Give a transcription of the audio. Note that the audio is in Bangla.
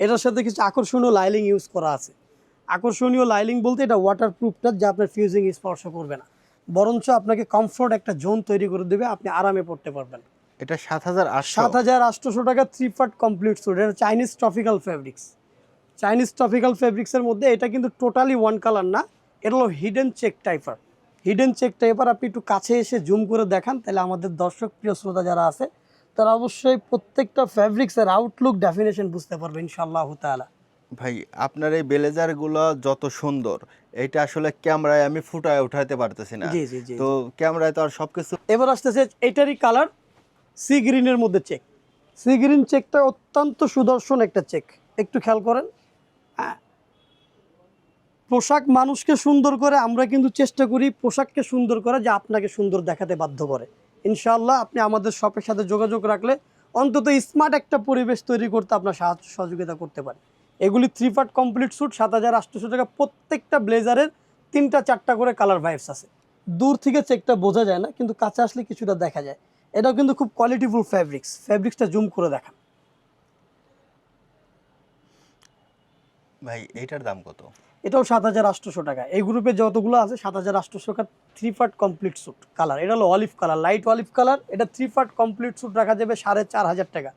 এটার সাথে কিছু আকর্ষণীয় লাইলিং ইউজ করা আছে। আকর্ষণীয় লাইলিং বলতে এটা ওয়াটার প্রুফটা যা আপনার ফিউজিং স্পর্শ করবে না। বরঞ্চ আপনাকে কমফোর্ট একটা জোন তৈরি করে দেবে আপনি আরামে পড়তে পারবেন। এটা সাত হাজার সাত হাজার আটশোশো টাকা থ্রি ফাট কমপ্লিট স্যুট এটা Chinese tropical fabrics Chinese tropical ফেব্রিক্সের মধ্যে এটা কিন্তু টোটালি ওয়ান কালার না এটা হলো হিডেন চেক টাইপার হিডেন চেক টাইপার আপনি একটু কাছে এসে জুম করে দেখান তাহলে আমাদের দর্শক প্রিয় শ্রোতা যারা আছে তারা অবশ্যই প্রত্যেকটা ফ্যাব্রিক্সের আউটলুক ডেফিনেশন বুঝতে পারবে ইনশাআল্লাহ তাআলা। ভাই আপনার এই ব্লেজারগুলো যত সুন্দর এটা আসলে ক্যামেরায় আমি ফুটায় উঠাইতে পারতেছি না। তো ক্যামেরায় তো আর সবকিছু এবার আসতেছে এটারই কালার সি গ্রিনের মধ্যে চেক সি গ্রিন চেকটা অত্যন্ত সুদর্শন একটা চেক একটু খেয়াল করেন। পোশাক মানুষকে সুন্দর করে আমরা কিন্তু চেষ্টা করি পোশাককে সুন্দর করে যে আপনাকে সুন্দর দেখাতে বাধ্য করে। ইনশাআল্লাহ আপনি আমাদের শপের সাথে যোগাযোগ রাখলে অন্তত স্মার্ট একটা পরিবেশ তৈরি করতে আপনার সাহায্য সহযোগিতা করতে পারে। এগুলি থ্রি পার্ট কমপ্লিট স্যুট সাত হাজার আটশোশো টাকা, প্রত্যেকটা ব্লেজারের তিনটা, চারটা করে কালার ভাইবস আছে। দূর থেকে চেকটা বোঝা যায় না, কিন্তু কাছে আসলে কিছুটা দেখা যায়। এটাও কিন্তু খুব কোয়ালিটিফুল ফ্যাব্রিক্স ফ্যাব্রিক্সটা জুম করে দেখান। ভাই এটার দাম কত? এটাও সাত হাজার আটশোশো টাকা। এই গ্রুপে যতগুলো আছে, সাত হাজার আটশোশো টাকা three part complete suit colour এটা হলো olive colour light olive colour এটা থ্রি পার্ট কমপ্লিট স্যুট রাখা যাবে সাড়ে চার হাজার টাকা।